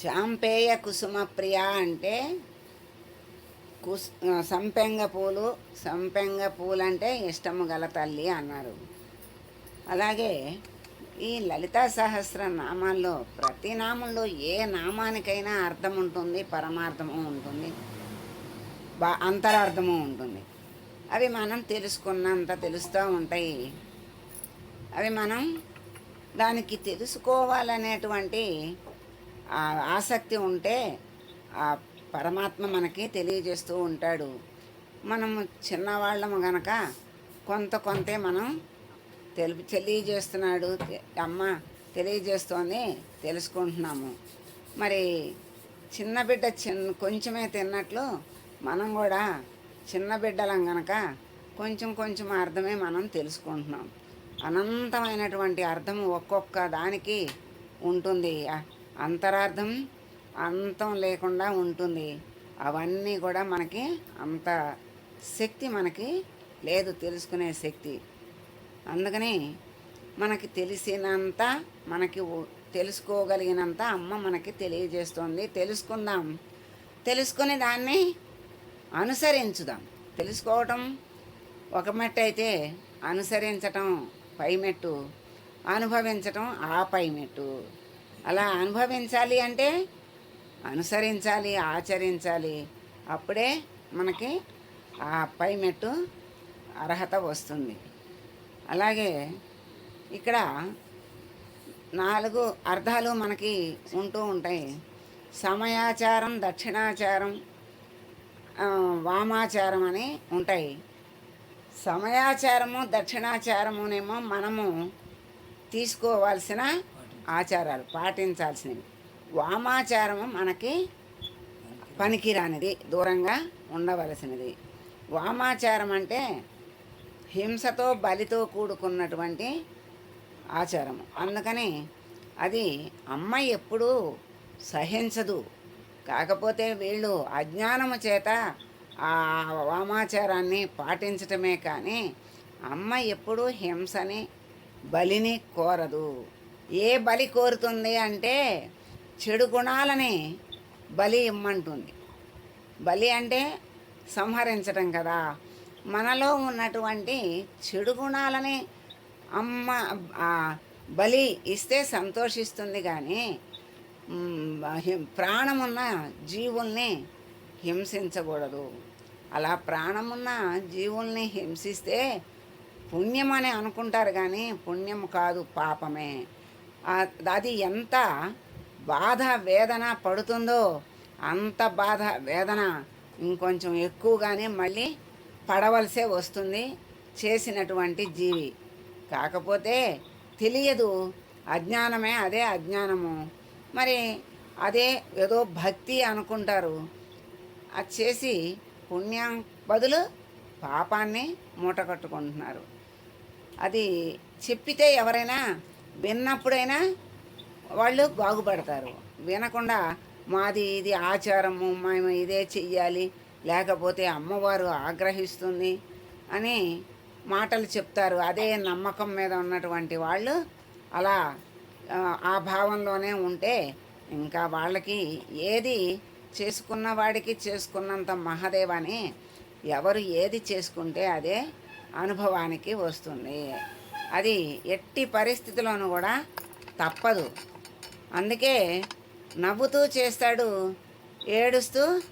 చాంపేయ కుసుమ ప్రియ అంటే కుస్ సంపెంగ పూలు సంపెంగ పూలంటే ఇష్టము గల తల్లి అన్నారు. అలాగే ఈ లలితా సహస్ర నామాల్లో ప్రతి నామంలో ఏ నామానికైనా అర్థం ఉంటుంది పరమార్థము ఉంటుంది బా అంతరార్థము ఉంటుంది. అవి మనం తెలుసుకున్నంత తెలుస్తూ ఉంటాయి. అవి మనం దానికి తెలుసుకోవాలనేటువంటి ఆసక్తి ఉంటే ఆ పరమాత్మ మనకి తెలియజేస్తూ ఉంటాడు. మనము చిన్నవాళ్ళము గనక కొంత కొంతే మనం తెలుపు తెలియజేస్తున్నాడు. అమ్మ తెలియజేస్తోంది తెలుసుకుంటున్నాము. మరి చిన్న బిడ్డ చిన్న కొంచెమే తిన్నట్లు మనం కూడా చిన్న బిడ్డలం గనక కొంచెం కొంచెం అర్థమే మనం తెలుసుకుంటున్నాం. అనంతమైనటువంటి అర్థం ఒక్కొక్క దానికి ఉంటుంది. అంతరార్థం అంతం లేకుండా ఉంటుంది. అవన్నీ కూడా మనకి అంత శక్తి మనకి లేదు తెలుసుకునే శక్తి. అందుకని మనకి తెలిసినంత మనకి తెలుసుకోగలిగినంత అమ్మ మనకి తెలియజేస్తుంది. తెలుసుకుందాం. తెలుసుకుని దాన్ని అనుసరించుదాం. తెలుసుకోవటం ఒక మెట్టు అయితే అనుసరించటం పైమెట్టు అనుభవించటం ఆ పైమెట్టు అలా అనుభవించాలి అంటే అనుసరించాలి ఆచరించాలి. అప్పుడే మనకి ఆ పై మెట్టు అర్హత వస్తుంది. అలాగే ఇక్కడ నాలుగు అర్థాలు మనకి ఉంటూ ఉంటాయి. సమయాచారం దక్షిణాచారం వామాచారం అని ఉంటాయి. సమయాచారము దక్షిణాచారమునేమో మనము తీసుకోవాల్సిన ఆచారాలు పాటించాల్సినవి. వామాచారము మనకి పనికిరానిది దూరంగా ఉండవలసినది. వామాచారం అంటే హింసతో బలితో కూడుకున్నటువంటి ఆచారం అందుకని అది అమ్మ ఎప్పుడూ సహించదు. కాకపోతే వీళ్ళు అజ్ఞానము చేత ఆ వామాచారాన్ని పాటించటమే కానీ అమ్మ ఎప్పుడూ హింసని బలిని కోరదు. ఏ బలి కోరుతుంది అంటే చెడు గుణాలని బలి ఇమ్మంటుంది. బలి అంటే సంహరించటం కదా. మనలో ఉన్నటువంటి చెడు గుణాలని అమ్మ బలి ఇస్తే సంతోషిస్తుంది కానీ ప్రాణమున్న జీవుల్ని హింసించకూడదు. అలా ప్రాణమున్న జీవుల్ని హింసిస్తే పుణ్యం అని అనుకుంటారు కానీ పుణ్యం కాదు పాపమే. అది ఎంత బాధ వేదన పడుతుందో అంత బాధ వేదన. ఇంకొంచెం ఎక్కువగానే మళ్ళీ పడవలసే వస్తుంది చేసినటువంటి జీవి. కాకపోతే తెలియదు అజ్ఞానమే అదే అజ్ఞానము. మరి అదే ఏదో భక్తి అనుకుంటారు. అది చేసి పుణ్యం బదులు పాపాన్ని మూట కట్టుకుంటున్నారు అది చెప్పితే ఎవరైనా విన్నప్పుడైనా వాళ్ళు బాగుపడతారు. వినకుండా మాది ఇది ఆచారము మేము ఇదే చెయ్యాలి లేకపోతే అమ్మవారు ఆగ్రహిస్తుంది అని మాటలు చెప్తారు. అదే నమ్మకం మీద ఉన్నటువంటి వాళ్ళు అలా ఆ, భావంలోనే ఉంటే ఇంకా వాళ్ళకి ఏది చేసుకున్న వాడికి చేసుకున్నంత మహాదేవని ఎవరు ఏది చేసుకుంటే అదే అనుభవానికి వస్తుంది. అది ఎట్టి పరిస్థితిలోనూ కూడా తప్పదు. అందుకే నవ్వుతూ చేస్తాడు ఏడుస్తూ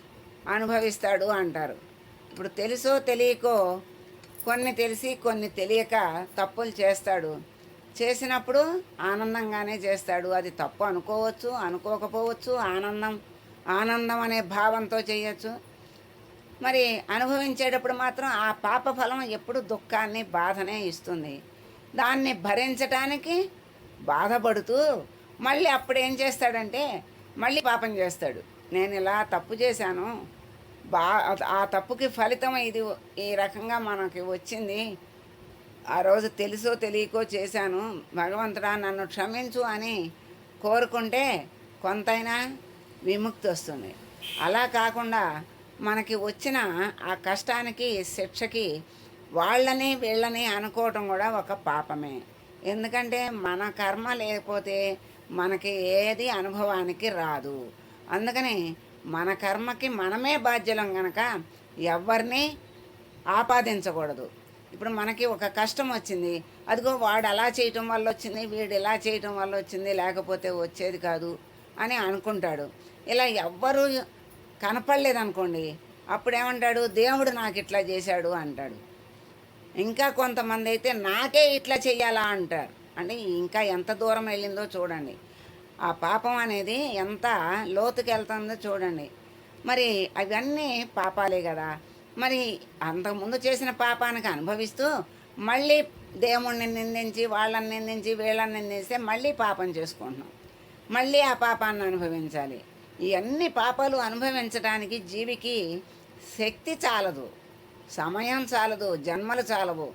అనుభవిస్తాడు అంటారు. ఇప్పుడు తెలుసో తెలియకో కొన్ని తెలిసి కొన్ని తెలియక తప్పులు చేస్తాడు. చేసినప్పుడు ఆనందంగానే చేస్తాడు. అది తప్పు అనుకోవచ్చు అనుకోకపోవచ్చు ఆనందం ఆనందం అనే భావంతో చేయొచ్చు. మరి అనుభవించేటప్పుడు మాత్రం ఆ పాప ఫలం ఎప్పుడు దుఃఖాన్ని బాధనే ఇస్తుంది. దాన్ని భరించటానికి బాధపడుతూ మళ్ళీ అప్పుడు ఏం చేస్తాడంటే మళ్ళీ పాపం చేస్తాడు. నేను ఇలా తప్పు చేశాను. బా ఆ తప్పుకి ఫలితం ఇది ఈ రకంగా మనకి వచ్చింది. ఆ రోజు తెలుసో తెలియకో చేశాను. భగవంతుడా నన్ను క్షమించు అని కోరుకుంటే కొంతైనా విముక్తి వస్తుంది. అలా కాకుండా మనకి వచ్చిన ఆ కష్టానికి శిక్షకి వాళ్ళని వీళ్ళని అనుకోవటం కూడా ఒక పాపమే. ఎందుకంటే మన కర్మ లేకపోతే మనకి ఏది అనుభవానికి రాదు. అందుకని మన కర్మకి మనమే బాధ్యులం కనుక ఎవరిని ఆపాదించకూడదు. ఇప్పుడు మనకి ఒక కష్టం వచ్చింది. అదిగో వాడు అలా చేయటం వల్ల వచ్చింది వీడు ఇలా చేయటం వల్ల వచ్చింది లేకపోతే వచ్చేది కాదు అని అనుకుంటాడు. ఇలా ఎవ్వరూ కనపడలేదనుకోండి అప్పుడేమంటాడు? అప్పుడు ఏమంటాడు దేవుడు నాకు ఇట్లా చేశాడు అంటాడు. ఇంకా కొంతమంది అయితే నాకే ఇట్లా చెయ్యాలా అంటారు. అంటే ఇంకా ఎంత దూరం వెళ్ళిందో చూడండి. ఆ పాపం అనేది ఎంత లోతుకి వెళ్తుందో చూడండి. మరి అవన్నీ పాపాలే కదా. మరి అంతకుముందు చేసిన పాపానికి అనుభవిస్తూ మళ్ళీ దేవుణ్ణి నిందించి వాళ్ళని నిందించి వీళ్ళని నిందిస్తే మళ్ళీ పాపం చేసుకుంటున్నాం. మళ్ళీ ఆ పాపాన్ని అనుభవించాలి. ఇవన్నీ పాపాలు అనుభవించడానికి జీవికి శక్తి చాలదు. సమయం చాలదు జన్మలు చాలవు.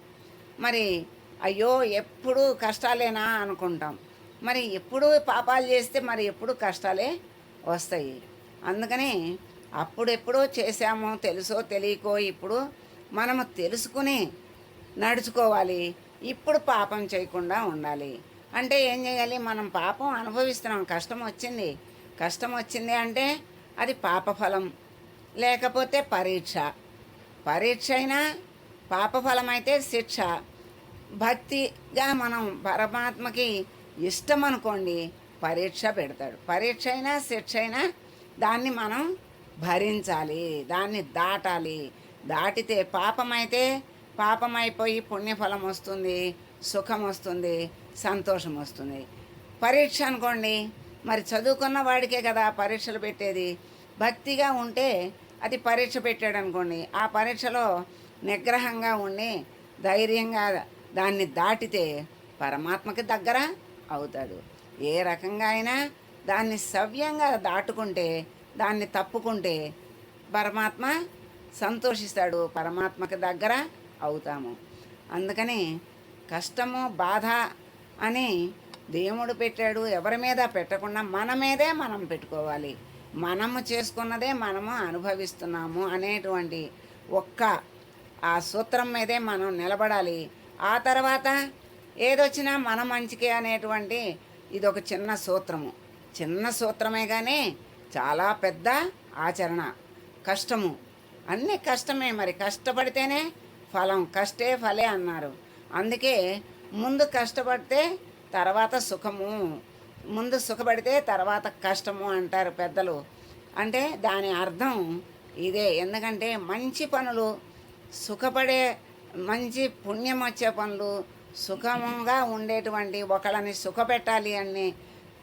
మరి అయ్యో ఎప్పుడు కష్టాలేనా అనుకుంటాం. మరి ఎప్పుడు పాపాలు చేస్తే మరి ఎప్పుడు కష్టాలే వస్తాయి. అందుకని అప్పుడెప్పుడో చేశామో తెలుసో తెలియకో ఇప్పుడు మనము తెలుసుకుని నడుచుకోవాలి. ఇప్పుడు పాపం చేయకుండా ఉండాలి. అంటే ఏం చేయాలి? మనం పాపం అనుభవిస్తున్నాం. కష్టం వచ్చింది. కష్టం వచ్చింది అంటే అది పాపఫలం లేకపోతే పరీక్ష. పరీక్ష అయినా పాపఫలమైతే శిక్ష. భక్తిగా మనం పరమాత్మకి ఇష్టం అనుకోండి పరీక్ష పెడతాడు. పరీక్ష అయినా శిక్ష అయినా దాన్ని మనం భరించాలి దాన్ని దాటాలి. దాటితే పాపమైతే పాపమైపోయి పుణ్యఫలం వస్తుంది సుఖం వస్తుంది సంతోషం వస్తుంది. పరీక్ష అనుకోండి మరి చదువుకున్న వాడికే కదా పరీక్షలు పెట్టేది. భక్తిగా ఉంటే అది పరీక్ష పెట్టాడు అనుకోండి ఆ పరీక్షలో నిగ్రహంగా ఉండి ధైర్యంగా దాన్ని దాటితే పరమాత్మకి దగ్గర అవుతాడు. ఏ రకంగా అయినా దాన్ని సవ్యంగా దాటుకుంటే దాన్ని తప్పుకుంటే పరమాత్మ సంతోషిస్తాడు పరమాత్మకి దగ్గర అవుతాము. అందుకని కష్టము బాధ అని దేవుడు పెట్టాడు ఎవరి మీద పెట్టకుండా మన మీదే మనం పెట్టుకోవాలి. మనము చేసుకున్నదే మనము అనుభవిస్తున్నాము అనేటువంటి ఒక్క ఆ సూత్రం మీదే మనం నిలబడాలి. ఆ తర్వాత ఏదొచ్చినా మన మంచికే అనేటువంటి ఇది ఒక చిన్న సూత్రము. చిన్న సూత్రమే కానీ చాలా పెద్ద ఆచరణ. కష్టము. అన్నీ కష్టమే మరి. కష్టపడితేనే ఫలం. కష్టే ఫలే అన్నారు. అందుకే ముందు కష్టపడితే తర్వాత సుఖము. ముందు సుఖపడితే తర్వాత కష్టము అంటారు పెద్దలు. అంటే దాని అర్థం ఇదే. ఎందుకంటే మంచి పనులు సుఖపడే మంచి పుణ్యం వచ్చే పనులు సుఖముగా ఉండేటువంటి ఒకళ్ళని సుఖపెట్టాలి అనే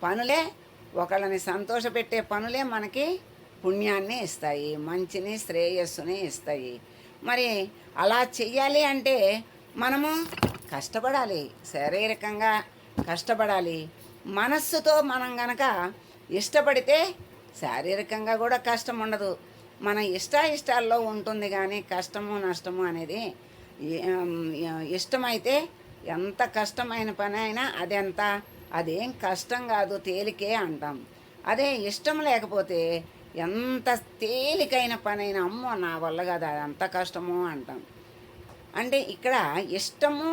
పనులే ఒకళ్ళని సంతోషపెట్టే పనులే మనకి పుణ్యాన్ని ఇస్తాయి మంచిని శ్రేయస్సుని ఇస్తాయి. మరి అలా చెయ్యాలి అంటే మనము కష్టపడాలి శారీరకంగా కష్టపడాలి. మనస్సుతో మనం గనక ఇష్టపడితే శారీరకంగా కూడా కష్టం ఉండదు. మన ఇష్ట ఇష్టాల్లో ఉంటుంది కానీ కష్టము నష్టము అనేది ఇష్టమైతే ఎంత కష్టమైన పని అయినా అదెంత అదేం కష్టం కాదు తేలికే అంటాం. అదే ఇష్టం లేకపోతే ఎంత తేలికైన పనైనా అమ్మో నా వల్ల కాదు అది అంత కష్టము అంటాం. అంటే ఇక్కడ ఇష్టము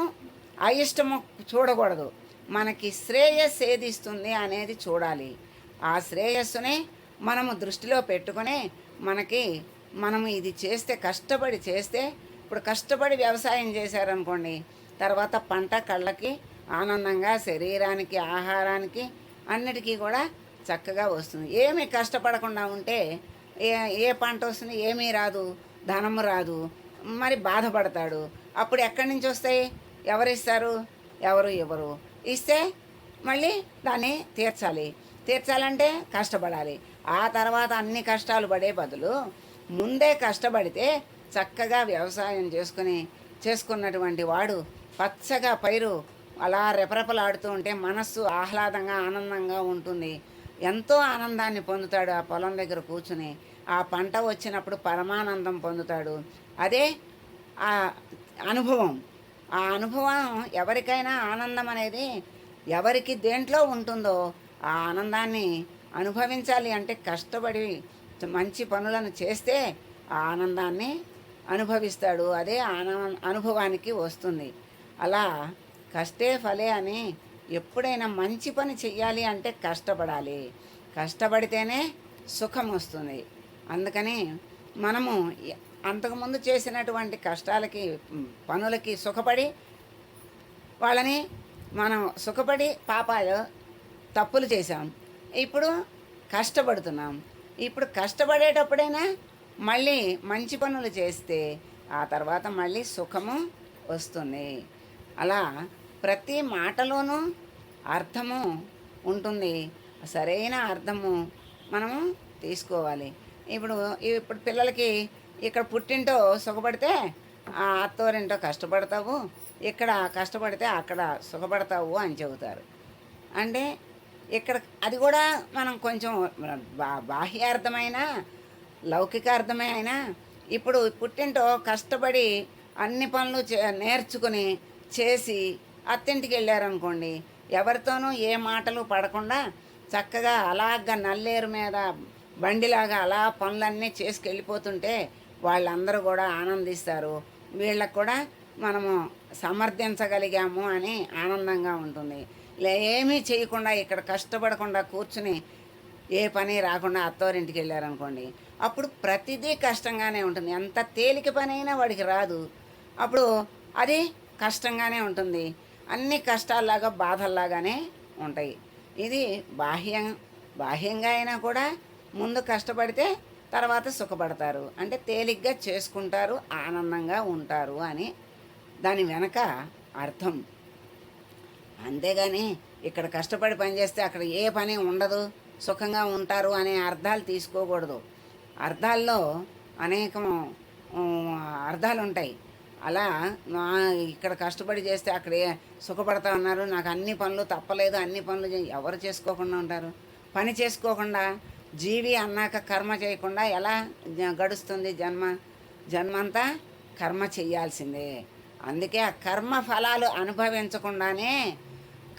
అయిష్టము చూడకూడదు. మనకి శ్రేయస్సు ఏది ఇస్తుంది అనేది చూడాలి. ఆ శ్రేయస్సునే మనము దృష్టిలో పెట్టుకునే మనకి మనము ఇది చేస్తే కష్టపడి చేస్తే ఇప్పుడు కష్టపడి వ్యవసాయం చేశారనుకోండి తర్వాత పంట కళ్ళకి ఆనందంగా శరీరానికి ఆహారానికి అన్నిటికీ కూడా చక్కగా వస్తుంది. ఏమీ కష్టపడకుండా ఉంటే ఏ ఏ పంట వస్తుంది ఏమీ రాదు ధనము రాదు మరి బాధపడతాడు. అప్పుడు ఎక్కడి నుంచి వస్తాయి? ఎవరిస్తారు? ఎవరు ఇవ్వరు. ఇస్తే మళ్ళీ దాన్ని తీర్చాలి. తీర్చాలంటే కష్టపడాలి. ఆ తర్వాత అన్ని కష్టాలు పడే బదులు ముందే కష్టపడితే చక్కగా వ్యవసాయం చేసుకుని చేసుకున్నటువంటి వాడు పచ్చగా పైరు అలా రెపరెపలాడుతూ ఉంటే మనస్సు ఆహ్లాదంగా ఆనందంగా ఉంటుంది. ఎంతో ఆనందాన్ని పొందుతాడు ఆ పొలం దగ్గర కూర్చుని. ఆ పంట వచ్చినప్పుడు పరమానందం పొందుతాడు. అదే ఆ అనుభవం. ఆ అనుభవం ఎవరికైనా ఆనందం అనేది ఎవరికి దేంట్లో ఉంటుందో ఆ ఆనందాన్ని అనుభవించాలి అంటే కష్టపడి మంచి పనులను చేస్తే ఆ ఆనందాన్ని అనుభవిస్తాడు. అదే ఆన అనుభవానికి వస్తుంది. అలా కష్టే ఫలే అని ఎప్పుడైనా మంచి పని చెయ్యాలి అంటే కష్టపడాలి. కష్టపడితేనే సుఖం వస్తుంది. అందుకని మనము అంతకుముందు చేసినటువంటి కష్టాలకి పనులకి సుఖపడి వాళ్ళని మనం సుఖపడి పాపాలు తప్పులు చేసాం ఇప్పుడు కష్టపడుతున్నాం. ఇప్పుడు కష్టపడేటప్పుడైనా మళ్ళీ మంచి పనులు చేస్తే ఆ తర్వాత మళ్ళీ సుఖము వస్తుంది. అలా ప్రతి మాటలోనూ అర్థము ఉంటుంది. సరైన అర్థము మనము తీసుకోవాలి. ఇప్పుడు ఇప్పుడు పిల్లలకి ఇక్కడ పుట్టింటో సుఖపడితే ఆ అత్తోరింటో కష్టపడతావు ఇక్కడ కష్టపడితే అక్కడ సుఖపడతావు అని చెబుతారు. అంటే ఇక్కడ అది కూడా మనం కొంచెం బా బాహ్యార్థమైన లౌకికార్థమే అయినా ఇప్పుడు పుట్టింటో కష్టపడి అన్ని పనులు చే నేర్చుకుని చేసి అత్తింటికి వెళ్ళారనుకోండి ఎవరితోనూ ఏ మాటలు పడకుండా చక్కగా అలాగ నల్లేరు మీద బండిలాగా అలా పనులన్నీ చేసుకెళ్ళిపోతుంటే వాళ్ళందరూ కూడా ఆనందిస్తారు. వీళ్ళకు కూడా మనము సమర్థించగలిగాము అని ఆనందంగా ఉంటుంది. లే ఏమీ చేయకుండా ఇక్కడ కష్టపడకుండా కూర్చుని ఏ పని రాకుండా అత్తవారింటికి వెళ్ళారనుకోండి అప్పుడు ప్రతిదీ కష్టంగానే ఉంటుంది. ఎంత తేలిక పని అయినా వాడికి రాదు. అప్పుడు అది కష్టంగానే ఉంటుంది. అన్ని కష్టాల్లాగా బాధల్లాగానే ఉంటాయి. ఇది బాహ్యం బాహ్యంగా అయినా కూడా ముందు కష్టపడితే తర్వాత సుఖపడతారు. అంటే తేలిగ్గా చేసుకుంటారు ఆనందంగా ఉంటారు అని దాని వెనక అర్థం. అంతేగాని ఇక్కడ కష్టపడి పని చేస్తే అక్కడ ఏ పని ఉండదు సుఖంగా ఉంటారు అనే అర్థాలు తీసుకోకూడదు. అర్థాల్లో అనేకం అర్థాలు ఉంటాయి అలా నా ఇక్కడ కష్టపడి చేస్తే అక్కడ సుఖపడతా ఉన్నారు నాకు అన్ని పనులు తప్పలేదు అన్ని పనులు చే- ఎవరు చేసుకోకుండా ఉంటారు? పని చేసుకోకుండా జీవి అన్నాక కర్మ చేయకుండా ఎలా గడుస్తుంది జన్మ? జన్మంతా కర్మ చేయాల్సిందే. అందుకే ఆ కర్మ ఫలాలు అనుభవించకుండానే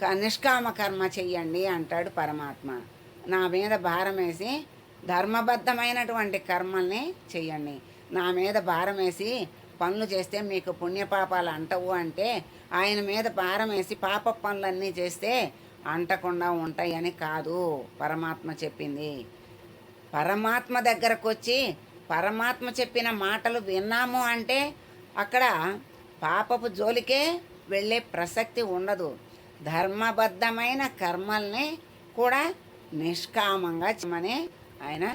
క- నిష్కామ కర్మ చెయ్యండి అంటాడు పరమాత్మ. నా మీద భారం వేసి ధర్మబద్ధమైనటువంటి కర్మల్ని చెయ్యండి. నా మీద భారం వేసి పనులు చేస్తే మీకు పుణ్యపాపాలు అంటవు అంటే ఆయన మీద భారం వేసి పాప పనులన్నీ చేస్తే అంటకుండా ఉంటాయని కాదు పరమాత్మ చెప్పింది. పరమాత్మ దగ్గరకు వచ్చి పరమాత్మ చెప్పిన మాటలు విన్నాము అంటే అక్కడ పాపపు జోలికే వెళ్ళే ప్రసక్తి ఉండదు. ధర్మబద్ధమైన కర్మల్ని కూడా నిష్కామంగా చేయమని ఆయన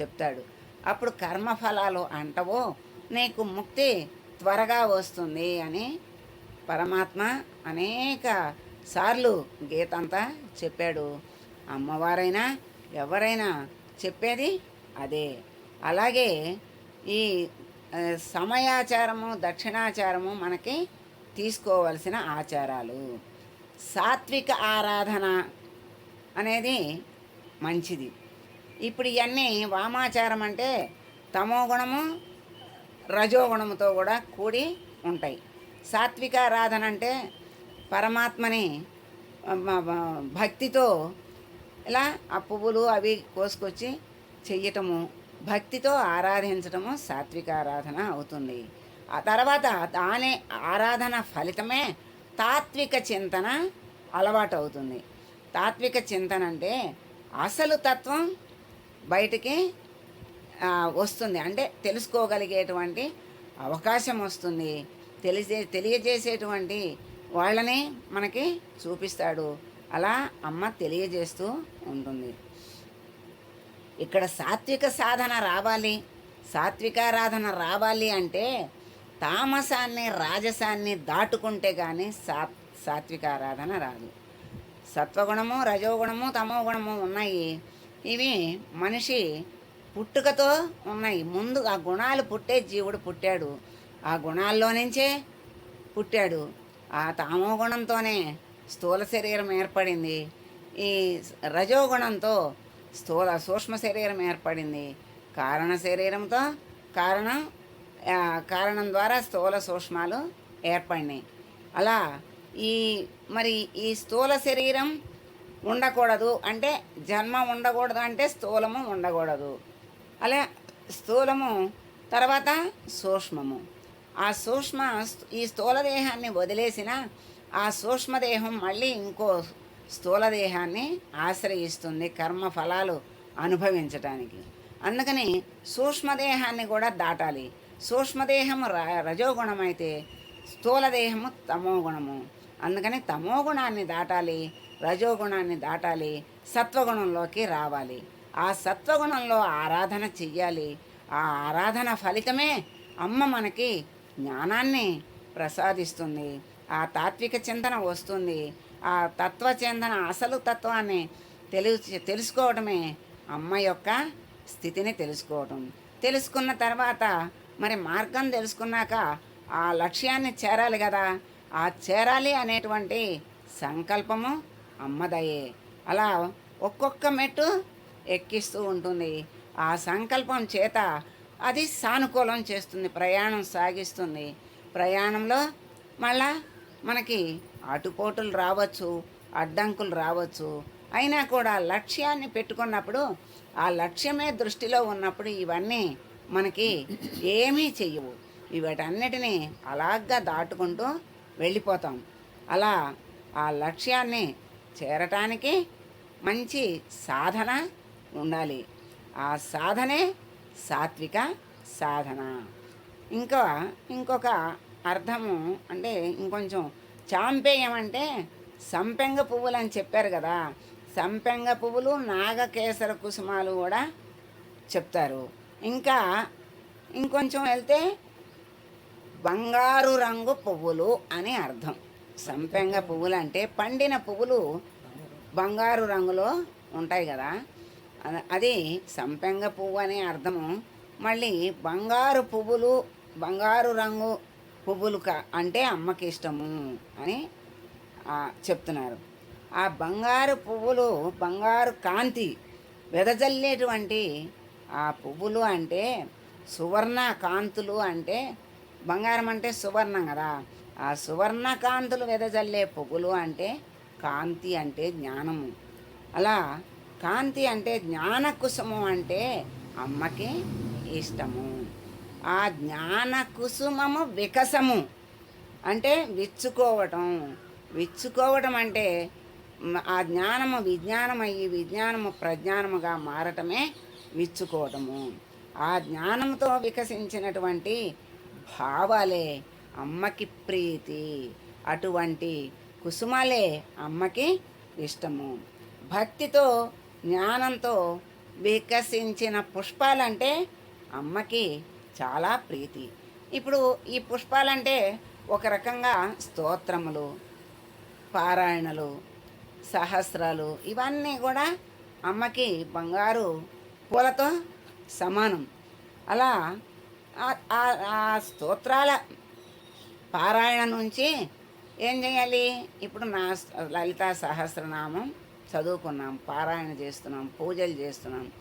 చెప్తాడు. అప్పుడు కర్మఫలాలు అంటవో నీకు ముక్తి త్వరగా వస్తుంది అని పరమాత్మ అనేక సార్లు గీతంతా చెప్పాడు. అమ్మవారైనా ఎవరైనా చెప్పేది అదే. అలాగే ఈ సమయాచారము దక్షిణాచారము మనకి తీసుకోవలసిన ఆచారాలు. సాత్విక ఆరాధన అనేది మంచిది. ఇప్పుడు ఇవన్నీ వామాచారం అంటే తమో గుణము రజోగుణముతో కూడా కూడి ఉంటాయి. సాత్విక ఆరాధన అంటే పరమాత్మని భక్తితో ఇలా ఆ పువ్వులు అవి కోసుకొచ్చి చెయ్యటము భక్తితో ఆరాధించటము సాత్విక ఆరాధన అవుతుంది. ఆ తర్వాత దాని ఆరాధన ఫలితమే తాత్విక చింతన అలవాటు అవుతుంది తాత్విక చింతన అంటే అసలు తత్వం బయటికి వస్తుంది. అంటే తెలుసుకోగలిగేటువంటి అవకాశం వస్తుంది. తెలిసే తెలియజేసేటువంటి వాళ్ళని మనకి చూపిస్తాడు. అలా అమ్మ తెలియజేస్తూ ఉంటుంది. ఇక్కడ సాత్విక సాధన రావాలి. సాత్వికారాధన రావాలి అంటే తామసాన్ని రాజసాన్ని దాటుకుంటే కానీ సా సాత్వికారాధన రాదు. సత్వగుణము రజోగుణము తమోగుణము ఉన్నాయి. ఇవి మనిషి పుట్టుకతో ఉన్నాయి. ముందు ఆ గుణాలు పుట్టే జీవుడు పుట్టాడు. ఆ గుణాల్లో నుంచే పుట్టాడు. ఆ తామో గుణంతోనే స్థూల శరీరం ఏర్పడింది. ఈ రజోగుణంతో స్థూల సూక్ష్మ శరీరం ఏర్పడింది. కారణ శరీరంతో కారణం కారణం ద్వారా స్థూల సూక్ష్మాలు ఏర్పడినాయి. అలా ఈ మరి ఈ స్థూల శరీరం ఉండకూడదు అంటే జన్మ ఉండకూడదు అంటే స్థూలము ఉండకూడదు. అలా స్థూలము తర్వాత సూక్ష్మము. ఆ సూక్ష్మ ఈ స్థూల దేహాన్ని వదిలేసిన ఆ సూక్ష్మదేహం మళ్ళీ ఇంకో స్థూలదేహాన్ని ఆశ్రయిస్తుంది కర్మ ఫలాలు అనుభవించటానికి. అందుకని సూక్ష్మదేహాన్ని కూడా దాటాలి. సూక్ష్మదేహం రజోగుణమైతే స్థూలదేహము తమోగుణము. అందుకని తమోగుణాన్ని దాటాలి రజోగుణాన్ని దాటాలి సత్వగుణంలోకి రావాలి. ఆ సత్వగుణంలో ఆరాధన చెయ్యాలి. ఆ ఆరాధన ఫలితమే అమ్మ మనకి జ్ఞానాన్ని ప్రసాదిస్తుంది. ఆ తాత్విక చింతన వస్తుంది. ఆ తత్వ చింతన అసలు తత్వాన్ని తెలుసు తెలుసుకోవడమే అమ్మ యొక్క స్థితిని తెలుసుకోవటం. తెలుసుకున్న తర్వాత మరి మార్గం తెలుసుకున్నాక ఆ లక్ష్యాన్ని చేరాలి కదా. ఆ చేరాలి అనేటువంటి సంకల్పము అమ్మదయే. అలా ఒక్కొక్క మెట్టు ఎక్కిస్తూ ఉంటుంది. ఆ సంకల్పం చేత అది సానుకూలం చేస్తుంది. ప్రయాణం సాగిస్తుంది. ప్రయాణంలో మళ్ళా మనకి అటుపోటులు రావచ్చు అడ్డంకులు రావచ్చు. అయినా కూడా లక్ష్యాన్ని పెట్టుకున్నప్పుడు ఆ లక్ష్యమే దృష్టిలో ఉన్నప్పుడు ఇవన్నీ మనకి ఏమీ చెయ్యవు. వీటన్నిటినీ అలాగా దాటుకుంటూ వెళ్ళిపోతాం. అలా ఆ లక్ష్యాన్ని చేరటానికి మంచి సాధన ఉండాలి. ఆ సాధనే సాత్విక సాధన. ఇంకా ఇంకొక అర్థము అంటే ఇంకొంచెం చాంపేయం అంటే సంపెంగ పువ్వులు అని చెప్పారు కదా. సంపెంగ పువ్వులు నాగకేసర కుసుమాలు కూడా చెప్తారు. ఇంకా ఇంకొంచెం వెళ్తే బంగారు రంగు పువ్వులు అని అర్థం. సంపెంగ పువ్వులు అంటే పండిన పువ్వులు బంగారు రంగులో ఉంటాయి కదా. అది సంపెంగ పువ్వు అనే అర్థము. మళ్ళీ బంగారు పువ్వులు బంగారు రంగు పువ్వులు అంటే అమ్మకి ఇష్టము అని చెప్తున్నారు. ఆ బంగారు పువ్వులు బంగారు కాంతి వెదజల్లేటువంటి ఆ పువ్వులు అంటే సువర్ణ కాంతులు అంటే బంగారం అంటే సువర్ణం కదా. ఆ సువర్ణ కాంతులు వెదజల్లే పువ్వులు అంటే కాంతి అంటే జ్ఞానము. అలా కాంతి అంటే జ్ఞాన కుసుమం అంటే అమ్మకి ఇష్టము. ఆ జ్ఞాన కుసుమము వికసము. అంటే విచ్చుకోవటం. విచ్చుకోవటం అంటే ఆ జ్ఞానము విజ్ఞానం అయ్యి విజ్ఞానము ప్రజ్ఞానముగా మారటమే విచ్చుకోవటము. ఆ జ్ఞానంతో వికసించినటువంటి భావాలే అమ్మకి ప్రీతి. అటువంటి కుసుమాలే అమ్మకి ఇష్టము. భక్తితో జ్ఞానంతో వికసించిన పుష్పాలంటే అమ్మకి చాలా ప్రీతి. ఇప్పుడు ఈ పుష్పాలంటే ఒక రకంగా స్తోత్రములు పారాయణలు సహస్రాలు ఇవన్నీ కూడా అమ్మకి బంగారు పూలతో సమానం. అలా ఆ- స్తోత్రాల పారాయణ నుంచి ఏం చేయాలి? ఇప్పుడు నా లలిత సహస్రనామం చదువుకున్నాం పారాయణ చేస్తున్నాం పూజలు చేస్తున్నాం.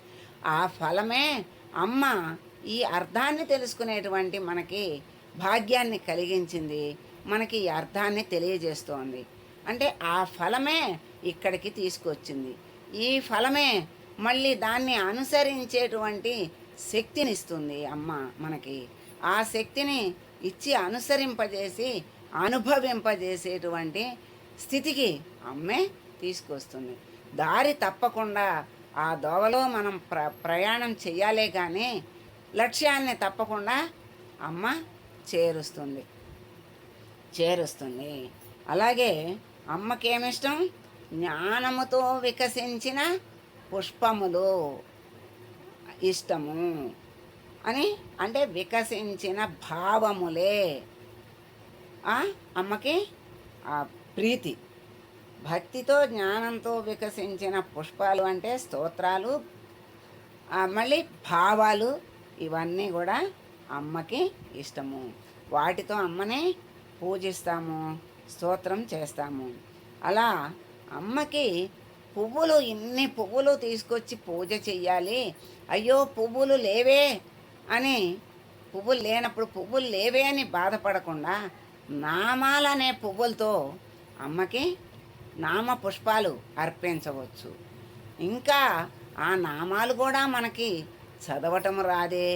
ఆ ఫలమే అమ్మ ఈ అర్థాన్ని తెలుసుకునేటువంటి మనకి భాగ్యాన్ని కలిగించింది మనకి ఈ అర్థాన్ని తెలియజేస్తోంది. అంటే ఆ ఫలమే ఇక్కడికి తీసుకొచ్చింది. ఈ ఫలమే మళ్ళీ దాన్ని అనుసరించేటువంటి శక్తినిస్తుంది అమ్మ మనకి. ఆ శక్తిని ఇచ్చి అనుసరింపజేసి అనుభవింపజేసేటువంటి స్థితికి అమ్మే తీసుకొస్తుంది. దారి తప్పకుండా ఆ దోవలో మనం ప్ర ప్రయాణం చెయ్యాలే కానీ లక్ష్యాన్ని తప్పకుండా అమ్మ చేరుస్తుంది. చేరుస్తుంది. అలాగే అమ్మకేమిష్టం? జ్ఞానముతో వికసించిన పుష్పములు. ఇష్టము. అని అంటే వికసించిన భావములే. ఆ, అమ్మకి ఆ ప్రీతి. భక్తితో జ్ఞానంతో వికసించిన పుష్పాలు అంటే స్తోత్రాలు మళ్ళీ భావాలు ఇవన్నీ కూడా అమ్మకి ఇష్టము. వాటితో అమ్మని పూజిస్తాము స్తోత్రం చేస్తాము. అలా అమ్మకి పువ్వులు ఇన్ని పువ్వులు తీసుకొచ్చి పూజ చెయ్యాలి. అయ్యో పువ్వులు లేవే అని పువ్వులు లేనప్పుడు పువ్వులు లేవే అని బాధపడకుండా నామాలనే పువ్వులతో అమ్మకి నామ పుష్పాలు అర్పించవచ్చు. ఇంకా ఆ నామాలు కూడా మనకి చదవటం రాదే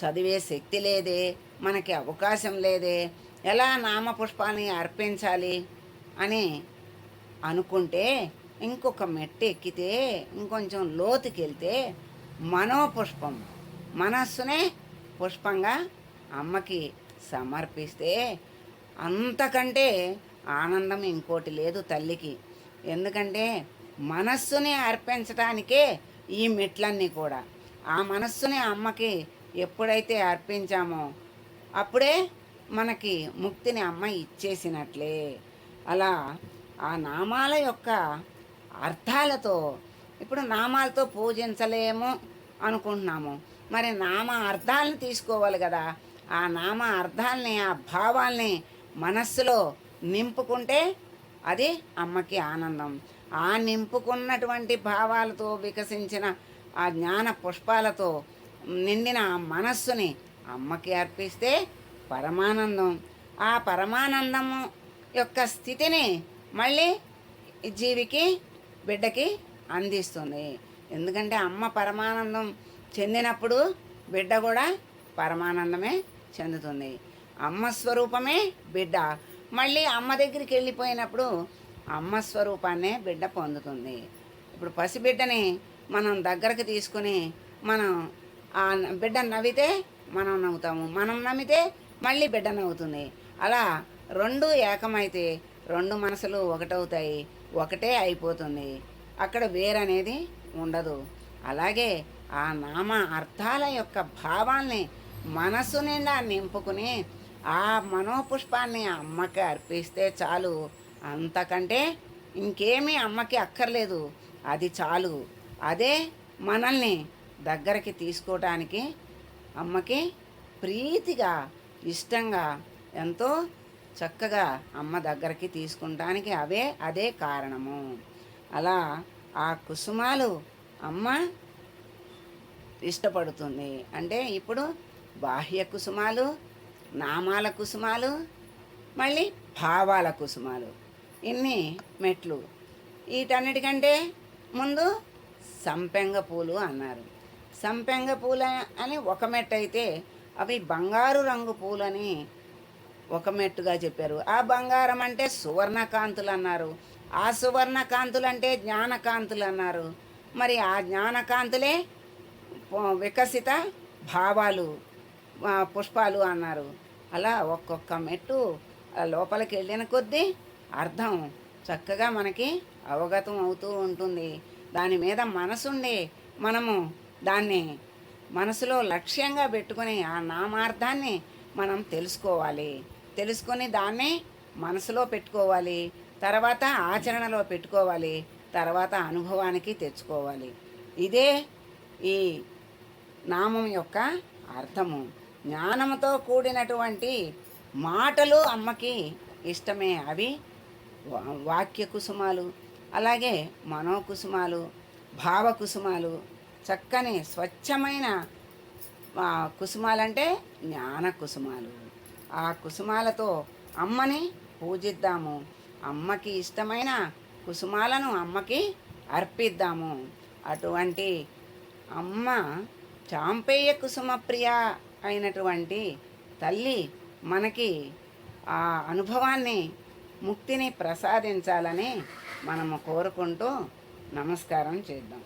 చదివే శక్తి లేదే మనకి అవకాశం లేదే ఎలా నామ పుష్పాన్ని అర్పించాలి అని అనుకుంటే ఇంకొక మెట్టు ఎక్కితే ఇంకొంచెం లోతుకెళ్తే మనోపుష్పం మనస్సునే పుష్పంగా అమ్మకి సమర్పిస్తే అంతకంటే ఆనందం ఇంకోటి లేదు తల్లికి. ఎందుకంటే మనస్సుని అర్పించడానికే ఈ మెట్లన్నీ కూడా. ఆ మనస్సుని అమ్మకి ఎప్పుడైతే అర్పించామో అప్పుడే మనకి ముక్తిని అమ్మ ఇచ్చేసినట్లే. అలా ఆ నామాల యొక్క అర్థాలతో ఇప్పుడు నామాలతో పూజించలేము అనుకుంటున్నాము. మరి నామ అర్థాలను తీసుకోవాలి కదా. ఆ నామ అర్థాలని ఆ భావాల్ని మనస్సులో నింపుకుంటే అది అమ్మకి ఆనందం. ఆ నింపుకున్నటువంటి భావాలతో వికసించిన ఆ జ్ఞాన పుష్పాలతో నిండిన ఆ మనస్సుని అమ్మకి అర్పిస్తే పరమానందం. ఆ పరమానందము యొక్క స్థితిని మళ్ళీ జీవికి బిడ్డకి అందిస్తుంది. ఎందుకంటే అమ్మ పరమానందం చెందినప్పుడు బిడ్డ కూడా పరమానందమే చెందుతుంది. అమ్మ స్వరూపమే బిడ్డ. మళ్ళీ అమ్మ దగ్గరికి వెళ్ళిపోయినప్పుడు అమ్మ స్వరూపాన్నే బిడ్డ పొందుతుంది. ఇప్పుడు పసిబిడ్డని మనం దగ్గరకు తీసుకుని మనం ఆ బిడ్డ నవ్వితే మనం నవ్వుతాము. మనం నమ్మితే మళ్ళీ బిడ్డ నవ్వుతుంది. అలా రెండు ఏకమైతే రెండు మనసులు ఒకటవుతాయి ఒకటే అయిపోతుంది. అక్కడ వేరనేది ఉండదు. అలాగే ఆ నామ అర్థాల యొక్క భావాల్ని మనసు నిండా నింపుకుని ఆ మనోపుష్పాన్ని అమ్మకి అర్పిస్తే చాలు. అంతకంటే ఇంకేమీ అమ్మకి అక్కర్లేదు. అది చాలు. అదే మనల్ని దగ్గరికి తీసుకోవటానికి అమ్మకి ప్రీతిగా ఇష్టంగా ఎంతో చక్కగా అమ్మ దగ్గరికి తీసుకుంటానికి అవే అదే కారణము. అలా ఆ కుసుమాలు అమ్మ ఇష్టపడుతుంది. అంటే ఇప్పుడు బాహ్య కుసుమాలు నామాల కుసుమాలు మళ్ళీ భావాల కుసుమాలు. ఇన్ని మెట్లు. వీటన్నిటికంటే ముందు సంపెంగ పూలు అన్నారు. సంపెంగ పూల అని ఒక మెట్టు అయితే అవి బంగారు రంగు పూలని ఒక మెట్టుగా చెప్పారు. ఆ బంగారం అంటే సువర్ణకాంతులు అన్నారు. ఆ సువర్ణకాంతులు అంటే జ్ఞానకాంతులు అన్నారు. మరి ఆ జ్ఞానకాంతులే వికసిత భావాలు పుష్పాలు అన్నారు. అలా ఒక్కొక్క మెట్టు లోపలికి వెళ్ళిన కొద్దీ అర్థం చక్కగా మనకి అవగతం అవుతూ ఉంటుంది. దాని మీద మనసుండి మనము దాన్ని మనసులో లక్ష్యంగా పెట్టుకుని ఆ నామార్థాన్ని మనం తెలుసుకోవాలి. తెలుసుకొని దాన్ని మనసులో పెట్టుకోవాలి. తర్వాత ఆచరణలో పెట్టుకోవాలి. తర్వాత అనుభవానికి తెచ్చుకోవాలి. ఇదే ఈ నామం యొక్క అర్థము. జ్ఞానముతో కూడినటువంటి మాటలు అమ్మకి ఇష్టమే అవి. వాక్య కుసుమాలు. అలాగే మనోకుసుమాలు భావకుసుమాలు చక్కని స్వచ్ఛమైన ఆ, కుసుమాలంటే జ్ఞాన కుసుమాలు ఆ కుసుమాలతో అమ్మని పూజిద్దాము. అమ్మకి ఇష్టమైన కుసుమాలను అమ్మకి అర్పిద్దాము. అటువంటి అమ్మ చాంపేయ కుసుమ ప్రియ అయినటువంటి తల్లి మనకి ఆ అనుభవాన్ని ముక్తిని ప్రసాదించాలని మనము కోరుకుంటూ నమస్కారం చేద్దాం.